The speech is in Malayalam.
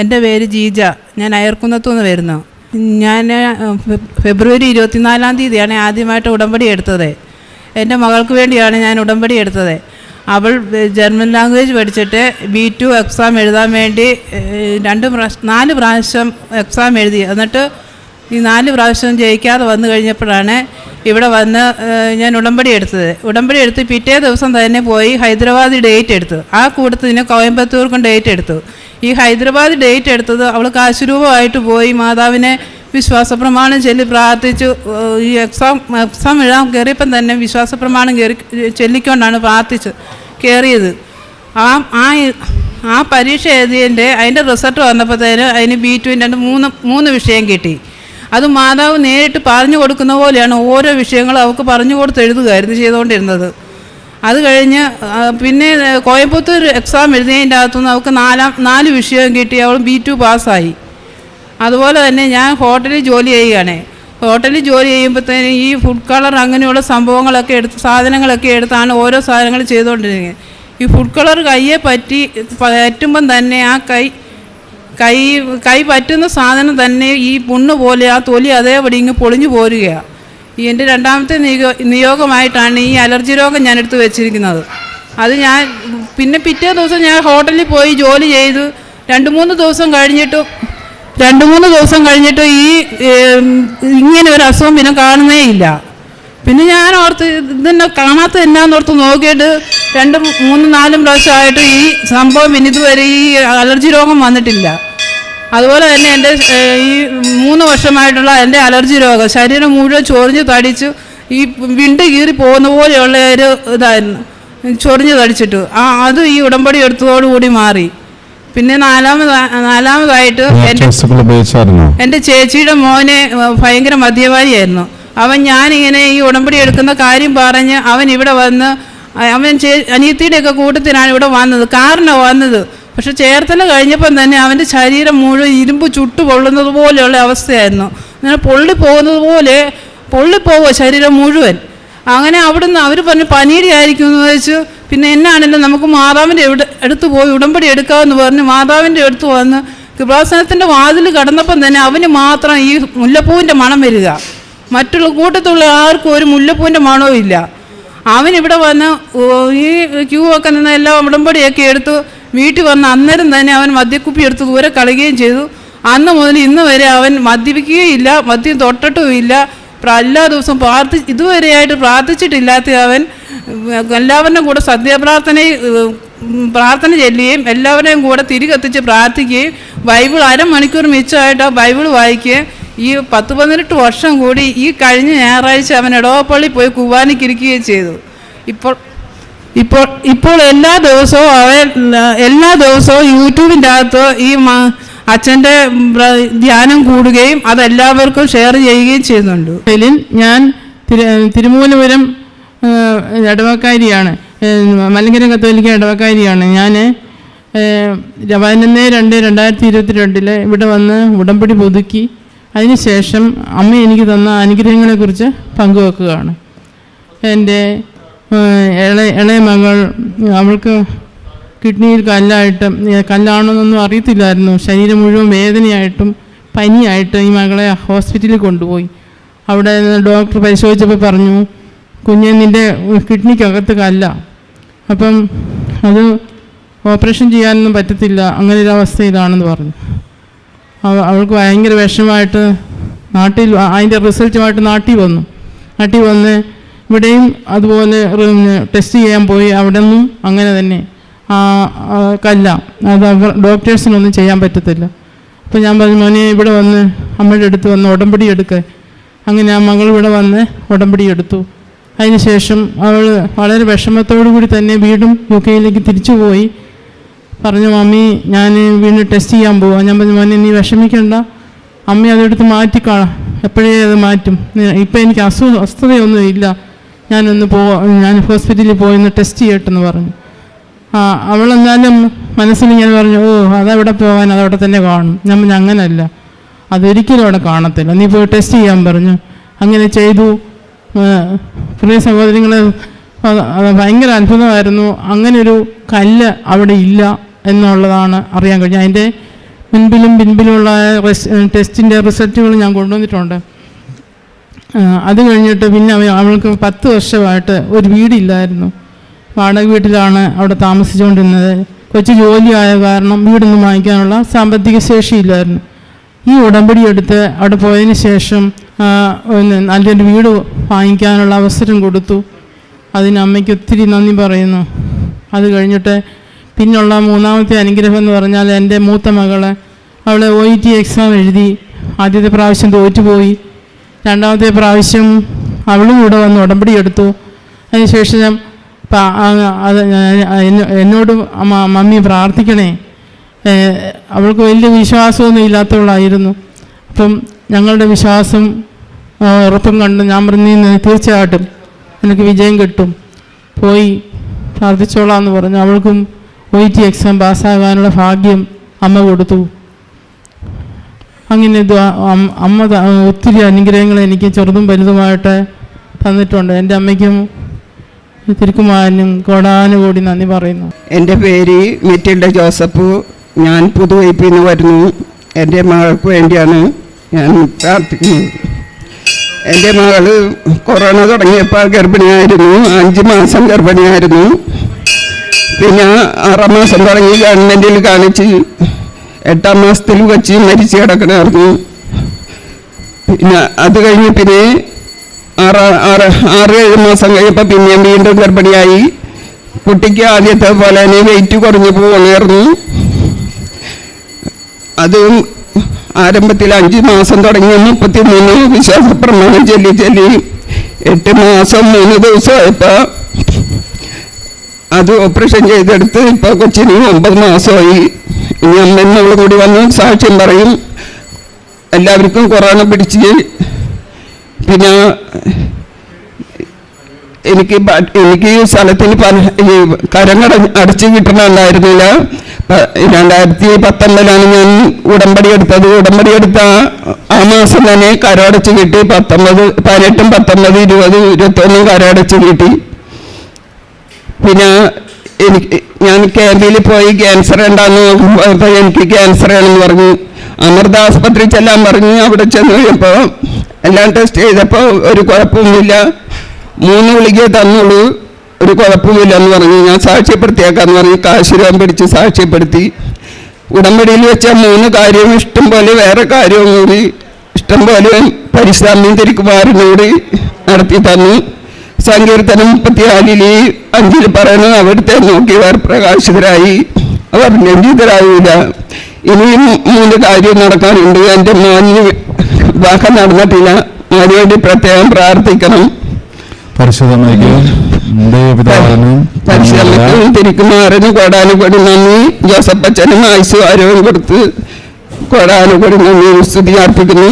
എന്റെ പേര് ജീജ. ഞാൻ അയർക്കുന്നത്തു നിന്ന് വരുന്നു. ഞാൻ ഫെബ്രുവരി ഇരുപത്തിനാലാം തീയതിയാണ് ആദ്യമായിട്ട് ഉടമ്പടി എടുത്തത്. എന്റെ മകൾക്ക് വേണ്ടിയാണ് ഞാൻ ഉടമ്പടി എടുത്തത്. അവൾ ജർമ്മൻ ലാംഗ്വേജ് പഠിച്ചിട്ട് ബി ടു എക്സാം എഴുതാൻ വേണ്ടി രണ്ട് പ്രാവശ്യം നാല് പ്രാവശ്യം എക്സാം എഴുതി. എന്നിട്ട് ഈ നാല് പ്രാവശ്യം ജയിക്കാതെ വന്നു കഴിഞ്ഞപ്പോഴാണ് ഇവിടെ വന്ന് ഞാൻ ഉടമ്പടി എടുത്തത്. ഉടമ്പടി എടുത്ത് പിറ്റേ ദിവസം തന്നെ പോയി ഹൈദരാബാദ് ഡേറ്റ് എടുത്തു. ആ കൂട്ടത്തിന് കോയമ്പത്തൂർക്കും ഡേറ്റ് എടുത്തു. ഈ ഹൈദരാബാദ് ഡേറ്റ് എടുത്തത് അവൾ കാശുരൂപമായിട്ട് പോയി. മാതാവിനെ വിശ്വാസ പ്രമാണം ചൊല്ലി പ്രാർത്ഥിച്ചു. ഈ എക്സാം എക്സാം എഴുതാൻ കയറിയപ്പം തന്നെ വിശ്വാസ പ്രമാണം കയറി ചൊല്ലിക്കൊണ്ടാണ് പ്രാർത്ഥിച്ച് കയറിയത്. ആ ആ ആ പരീക്ഷ എഴുതിയതിന്റെ അതിന്റെ റിസൾട്ട് വന്നപ്പോഴത്തേന് അതിന് ബി രണ്ട് മൂന്ന് മൂന്ന് വിഷയം കിട്ടി. അത് മാതാവ് നേരിട്ട് പറഞ്ഞു കൊടുക്കുന്ന പോലെയാണ് ഓരോ വിഷയങ്ങളും അവൾക്ക് പറഞ്ഞു കൊടുത്ത് എഴുതുകയായിരുന്നു ചെയ്തുകൊണ്ടിരുന്നത്. അത് കഴിഞ്ഞ് പിന്നെ കോയമ്പത്തൂർ എക്സാം എഴുതിയതിന്റെ അകത്തുനിന്ന് അവൾക്ക് നാലാം നാല് വിഷയം കിട്ടി അവൾ ബി ടു പാസ്സായി. അതുപോലെ തന്നെ ഞാൻ ഹോട്ടലിൽ ജോലി ചെയ്യുകയാണ്. ഹോട്ടലിൽ ജോലി ചെയ്യുമ്പോഴത്തേന് ഈ ഫുഡ് കളർ അങ്ങനെയുള്ള സംഭവങ്ങളൊക്കെ എടുത്ത് സാധനങ്ങളൊക്കെ എടുത്താണ് ഓരോ സാധനങ്ങൾ ചെയ്തുകൊണ്ടിരിക്കുന്നത്. ഈ ഫുഡ് കളർ കയ്യെ പറ്റി പറ്റുമ്പം തന്നെ ആ കൈ കൈ കൈ പറ്റുന്ന സാധനം തന്നെ ഈ പുണ്ണ് പോലെ ആ തൊലി അതേപടി ഇങ്ങ് പൊളിഞ്ഞു പോരുകയാണ്. എന്റെ രണ്ടാമത്തെ നിയോ നിയോഗമായിട്ടാണ് ഈ അലർജി രോഗം ഞാൻ എടുത്തു വെച്ചിരിക്കുന്നത്. അത് ഞാൻ പിന്നെ പിറ്റേ ദിവസം ഞാൻ ഹോട്ടലിൽ പോയി ജോലി ചെയ്തു. രണ്ട് മൂന്ന് ദിവസം കഴിഞ്ഞിട്ടും രണ്ട് മൂന്ന് ദിവസം കഴിഞ്ഞിട്ട് ഈ ഇങ്ങനെ ഒരു അസുഖം പിന്നെ കാണുന്നേ ഇല്ല. പിന്നെ ഞാൻ ഓർത്ത് ഇതെന്നെ കാണാത്ത എന്നാന്നോർത്ത് നോക്കിയിട്ട് രണ്ട് മൂന്ന് നാലും പ്രാവശ്യമായിട്ട് ഈ സംഭവം പിന്നെ ഇതുവരെ ഈ അലർജി രോഗം വന്നിട്ടില്ല. അതുപോലെ തന്നെ എന്റെ ഈ മൂന്ന് വർഷമായിട്ടുള്ള എന്റെ അലർജി രോഗം ശരീരം മുഴുവൻ ചൊറിഞ്ഞ് തടിച്ചു ഈ വിണ്ട് കീറി പോകുന്ന പോലെയുള്ള ഒരു ഇതായിരുന്നു. ചൊറിഞ്ഞ് തടിച്ചിട്ട്. ആ അത് ഈ ഉടമ്പടി എടുത്തതോടുകൂടി മാറി. പിന്നെ നാലാമത് നാലാമതായിട്ട് എന്റെ ചേച്ചിയുടെ മോനെ ഭയങ്കര മദ്യപാനിയായിരുന്നു. അവൻ ഞാനിങ്ങനെ ഈ ഉടമ്പടി എടുക്കുന്ന കാര്യം പറഞ്ഞ് അവൻ ഇവിടെ വന്ന് അവൻ ചേ അനിയത്തിയുടെയൊക്കെ കൂട്ടത്തിനാണ് ഇവിടെ വന്നത്. കാറിനാണ് വന്നത്. പക്ഷെ ചേർത്തല കഴിഞ്ഞപ്പം തന്നെ അവന്റെ ശരീരം മുഴുവൻ ഇരുമ്പ് ചുട്ടു പൊള്ളുന്നത് പോലെയുള്ള അവസ്ഥയായിരുന്നു. അങ്ങനെ പൊള്ളി പോകുന്നത് പോലെ പൊള്ളിപ്പോവുക ശരീരം മുഴുവൻ. അങ്ങനെ അവിടുന്ന് അവർ പറഞ്ഞു പനിയുടെ ആയിരിക്കും എന്ന് വെച്ച് പിന്നെ എന്നാണെങ്കിലും നമുക്ക് മാതാവിന്റെ എവിടെ അടുത്ത് പോയി ഉടമ്പടി എടുക്കാമെന്ന് പറഞ്ഞ് മാതാവിന്റെ അടുത്ത് വന്ന് കൃപാസനത്തിന്റെ വാതിൽ കടന്നപ്പം തന്നെ അവന് മാത്രം ഈ മുല്ലപ്പൂവിന്റെ മണം വരിക. മറ്റുള്ള കൂട്ടത്തുള്ള ആർക്കും ഒരു മുല്ലപ്പൂവിന്റെ മണവും ഇല്ല. അവനിവിടെ വന്ന് ഈ ക്യൂ ഒക്കെ നിന്ന് എല്ലാം ഉടമ്പടിയൊക്കെ എടുത്തു വീട്ടിൽ വന്ന അന്നേരം തന്നെ അവൻ മദ്യക്കുപ്പി എടുത്ത് ദൂരെ കളയുകയും ചെയ്തു. അന്ന് മുതൽ ഇന്ന് വരെ അവൻ മദ്യപിക്കുകയില്ല മദ്യം തൊട്ടിട്ടുമില്ല എല്ലാ ദിവസവും പ്രാർത്ഥി ഇതുവരെയായിട്ട് പ്രാർത്ഥിച്ചിട്ടില്ലാത്ത അവൻ എല്ലാവരുടെയും കൂടെ സദ്യപ്രാർത്ഥന പ്രാർത്ഥന ചെല്ലുകയും എല്ലാവരുടെയും കൂടെ തിരികെത്തിച്ച് പ്രാർത്ഥിക്കുകയും ബൈബിൾ അരമണിക്കൂർ മിച്ചമായിട്ട് ബൈബിൾ വായിക്കുകയും ഈ പത്ത് പതിനെട്ട് വർഷം കൂടി ഈ കഴിഞ്ഞ ഞായറാഴ്ച അവൻ ഇടവപ്പള്ളി പോയി കുവാനിക്കിരിക്കുകയും ചെയ്തു. ഇപ്പോൾ ഇപ്പോൾ ഇപ്പോൾ എല്ലാ ദിവസവും അവൻ എല്ലാ ദിവസവും യൂട്യൂബിന്റെ അകത്ത് ഈ അച്ഛന്റെ ധ്യാനം കൂടുകയും അതെല്ലാവർക്കും ഷെയർ ചെയ്യുകയും ചെയ്യുന്നുണ്ട്. ഇതിൽ ഞാൻ തിരു തിരുമൂലപുരം ഇടവക്കാരിയാണ് മലങ്കര കത്തോലിക്ക ഇടവക്കാരിയാണ് ഞാൻ പതിനൊന്ന് രണ്ട് രണ്ടായിരത്തി ഇരുപത്തി രണ്ടിൽ ഇവിടെ വന്ന് ഉടമ്പടി പുതുക്കി. അതിനുശേഷം അമ്മ എനിക്ക് തന്ന അനുഗ്രഹങ്ങളെക്കുറിച്ച് പങ്കുവെക്കുകയാണ്. എന്റെ ഇളയ ഇളയ മകൾ അവൾക്ക് കിഡ്നിയിൽ കല്ലായിട്ട് കല്ലാണെന്നൊന്നും അറിയത്തില്ലായിരുന്നു. ശരീരം മുഴുവൻ വേദനയായിട്ടും പനിയായിട്ട് ഈ മകളെ ഹോസ്പിറ്റലിൽ കൊണ്ടുപോയി. അവിടെ ഡോക്ടർ പരിശോധിച്ചപ്പോൾ പറഞ്ഞു കുഞ്ഞെ നിന്റെ കിഡ്നിക്കകത്ത് കല്ല. അപ്പം അത് ഓപ്പറേഷൻ ചെയ്യാനൊന്നും പറ്റത്തില്ല. അങ്ങനെ ഒരു അവസ്ഥയിലാണെന്ന് പറഞ്ഞു. അവ- അവൾക്ക് ഭയങ്കര വിഷമമായിട്ട് നാട്ടിൽ അതിന്റെ റിസൾട്ടുമായിട്ട് നാട്ടിൽ വന്നു. നാട്ടിൽ വന്ന് ഇവിടെയും അതുപോലെ ടെസ്റ്റ് ചെയ്യാൻ പോയി അവിടെ നിന്നും അങ്ങനെ തന്നെ. കല്ല. അത് ഡോക്ടേഴ്സിനൊന്നും ചെയ്യാൻ പറ്റത്തില്ല. അപ്പോൾ ഞാൻ പറഞ്ഞു മോനെ ഇവിടെ വന്ന് അമ്മയുടെ അടുത്ത് വന്ന് ഉടമ്പടി എടുക്കുക അങ്ങനെ ആ മകൾ ഇവിടെ വന്ന് ഉടമ്പടി എടുത്തു. അതിനുശേഷം അവൾ വളരെ വിഷമത്തോടു കൂടി തന്നെ വീണ്ടും യു കെയിലേക്ക് തിരിച്ചു പോയി. പറഞ്ഞു മമ്മി ഞാൻ വീണ്ടും ടെസ്റ്റ് ചെയ്യാൻ പോവാം. ഞാൻ പറഞ്ഞു മോനെ നീ വിഷമിക്കണ്ട. അമ്മ അതെടുത്ത് മാറ്റിക്കാളാം എപ്പോഴേ അത് മാറ്റും. ഇപ്പം എനിക്ക് അസു അസ്വസ്ഥതയൊന്നും ഇല്ല ഞാനൊന്ന് പോ ഞാൻ ഹോസ്പിറ്റലിൽ പോയി ഒന്ന് ടെസ്റ്റ് ചെയ്യട്ടെന്ന് പറഞ്ഞു. ആ അവളെന്നാലും മനസ്സിൽ ഞാൻ പറഞ്ഞു ഓ അതവിടെ പോകാൻ അതവിടെ തന്നെ കാണും. ഞാൻ അങ്ങനല്ല. അതൊരിക്കലും അവിടെ കാണത്തില്ല. നീ പോയി ടെസ്റ്റ് ചെയ്യാൻ പറഞ്ഞു. അങ്ങനെ ചെയ്തു. പ്രിയ സഹോദരങ്ങൾ ഭയങ്കര അത്ഭുതമായിരുന്നു. അങ്ങനെ ഒരു കല്ല് അവിടെ ഇല്ല എന്നുള്ളതാണ് അറിയാൻ കഴിഞ്ഞത്. അതിന്റെ മുൻപിലും പിൻപിലുമുള്ള ടെസ്റ്റിന്റെ റിസൾട്ടുകൾ ഞാൻ കൊണ്ടുവന്നിട്ടുണ്ട്. അത് കഴിഞ്ഞിട്ട് പിന്നെ അവ- അവൾക്ക് പത്ത് വർഷമായിട്ട് ഒരു വീടില്ലായിരുന്നു. വാടക വീട്ടിലാണ് അവിടെ താമസിച്ചുകൊണ്ടിരുന്നത്. കൊച്ചു ആയ കാരണം വീടൊന്നും വാങ്ങിക്കാനുള്ള സാമ്പത്തിക ശേഷിയില്ലായിരുന്നു. ഈ ഉടമ്പടി എടുത്ത് അവിടെ പോയതിന് ശേഷം നല്ലൊരു വീട് വാങ്ങിക്കാനുള്ള അവസരം കൊടുത്തു. അതിന് അമ്മയ്ക്ക് ഒത്തിരി നന്ദി പറയുന്നു. അത് കഴിഞ്ഞിട്ട് പിന്നുള്ള മൂന്നാമത്തെ അനുഗ്രഹം എന്ന് പറഞ്ഞാൽ എന്റെ മൂത്ത മകളെ അവളെ ഒ ഇ ടി എക്സാം എഴുതി ആദ്യത്തെ പ്രാവശ്യം തോറ്റുപോയി. രണ്ടാമത്തെ പ്രാവശ്യം അവളും കൂടെ വന്ന് ഉടമ്പടി എടുത്തു. അതിനുശേഷം ഞാൻ അത് എന്നോട് മമ്മി പ്രാർത്ഥിക്കണേ. അവൾക്ക് വലിയ വിശ്വാസമൊന്നും ഇല്ലാത്തവളായിരുന്നു. അപ്പം ഞങ്ങളുടെ വിശ്വാസം ഉറപ്പും കണ്ട് ഞാൻ പറഞ്ഞു തീർച്ചയായിട്ടും എനിക്ക് വിജയം കിട്ടും. പോയി പ്രാർത്ഥിച്ചോളാം എന്ന് പറഞ്ഞു. അവൾക്കും ഒ ടി എക്സാം പാസ്സാകാനുള്ള ഭാഗ്യം അമ്മ കൊടുത്തു. അങ്ങനെ അമ്മ ഒത്തിരി അനുഗ്രഹങ്ങൾ എനിക്ക് ചെറുതും വലുതുമായിട്ട് തന്നിട്ടുണ്ട്. എന്റെ അമ്മയ്ക്കും തിരുക്കുമാരനും കോടാനുകൂടി നന്ദി പറയുന്നു. എന്റെ പേര് മെറ്റിൽഡ ജോസഫ്. ഞാൻ പുതുവൈപ്പിൽ നിന്ന് വരുന്നു. എന്റെ മകൾക്ക് വേണ്ടിയാണ് ഞാൻ പ്രാർത്ഥിക്കുന്നത്. എന്റെ മകൾ കൊറോണ തുടങ്ങിയപ്പോൾ ഗർഭിണിയായിരുന്നു. അഞ്ച് മാസം ഗർഭിണിയായിരുന്നു. പിന്നെ ആറാം മാസം തുടങ്ങി ഗവൺമെന്റിൽ കാണിച്ച് എട്ടാം മാസത്തിൽ വെച്ച് മരിച്ചു കിടക്കണമായിരുന്നു പിന്നെ അത് കഴിഞ്ഞ് പിന്നെ ആറ് ആറ് ആറ് ഏഴ് മാസം കഴിയപ്പോൾ പിന്നെയും വീണ്ടും ഗർഭിണിയായി. കുട്ടിക്ക് ആദ്യത്തെ പോലെ തന്നെ വെയിറ്റ് കുറഞ്ഞു പോകണമായിരുന്നു അതും ആരംഭത്തിൽ അഞ്ച് മാസം തുടങ്ങി മുപ്പത്തി മൂന്ന് വിശ്വാസ പ്രമാണം ചൊല്ലി ചൊല്ലി. എട്ട് മാസം മൂന്ന് ദിവസമായപ്പോൾ അത് ഓപ്പറേഷൻ ചെയ്തെടുത്ത് ഇപ്പോൾ കൊച്ചിന് ഒമ്പത് മാസമായി. ഇനി അമ്മ കൂടി വന്ന് സാക്ഷ്യം പറയും. എല്ലാവർക്കും കൊറോണ പിടിച്ച്. പിന്നെ എനിക്ക് എനിക്ക് സ്ഥലത്തിന് ഈ കരങ്ങട അടച്ചു കിട്ടണമെന്നായിരുന്നില്ല രണ്ടായിരത്തി പത്തൊമ്പതിലാണ് ഞാൻ ഉടമ്പടി എടുത്തത്. ഉടമ്പടി എടുത്ത ആ മാസം തന്നെ കരടച്ച് കിട്ടി. പത്തൊമ്പത് പതിനെട്ടും പത്തൊമ്പത് ഇരുപത് ഇരുപത്തൊന്നും കരടച്ച് കിട്ടി. പിന്നെ എനിക്ക് ഞാൻ കേരളയിൽ പോയി ക്യാൻസർ ഉണ്ടാന്ന് നോക്കുമ്പോൾ എനിക്ക് ക്യാൻസർ ആണെന്ന് പറഞ്ഞു. അമൃത ആസ്പത്രി ചെല്ലാൻ പറഞ്ഞു അവിടെ ചെന്ന് കഴിയുമ്പോൾ എല്ലാം ടെസ്റ്റ് ചെയ്തപ്പോൾ ഒരു കുഴപ്പമൊന്നുമില്ല മൂന്ന് ഗുളികയെ തന്നുള്ളൂ ഒരു കുഴപ്പമില്ല എന്ന് പറഞ്ഞു. ഞാൻ സാക്ഷ്യപ്പെടുത്തിയേക്കാന്ന് പറഞ്ഞു. കാശ് രൂപ പിടിച്ച് സാക്ഷ്യപ്പെടുത്തി. ഉടമ്പടിയിൽ വെച്ച മൂന്ന് കാര്യവും ഇഷ്ടം പോലെ വേറെ കാര്യവും കൂടി ഇഷ്ടം പോലെ പരിശ്രമം തിരിക്കുമാരനോട് നടത്തി തന്നു. സങ്കീർത്തനം മുപ്പത്തിനാലിൽ അഞ്ചിൽ പറയുന്നു അവിടുത്തെ നോക്കിയവർ പ്രകാശിതരായി അവർ ലംഘിതരായില്ല ഇനിയും മൂന്ന് കാര്യം നടക്കാനുണ്ട്. എന്റെ മോനിന് വിവാഹം നടന്നിട്ടില്ല. അതിനുവേണ്ടി വേണ്ടി പ്രത്യേകം പ്രാർത്ഥിക്കണം. പരിശ്രമത്തിനും തിരിക്കുമാറിന് കോടാനുകൊടി നന്ദി. ജോസഫ് അച്ഛനും ആയുസ് ആരോഗ്യം കൊടുത്ത് കോടാനുകൊടി നന്ദി. സ്തുതി അർപ്പിക്കുന്നു.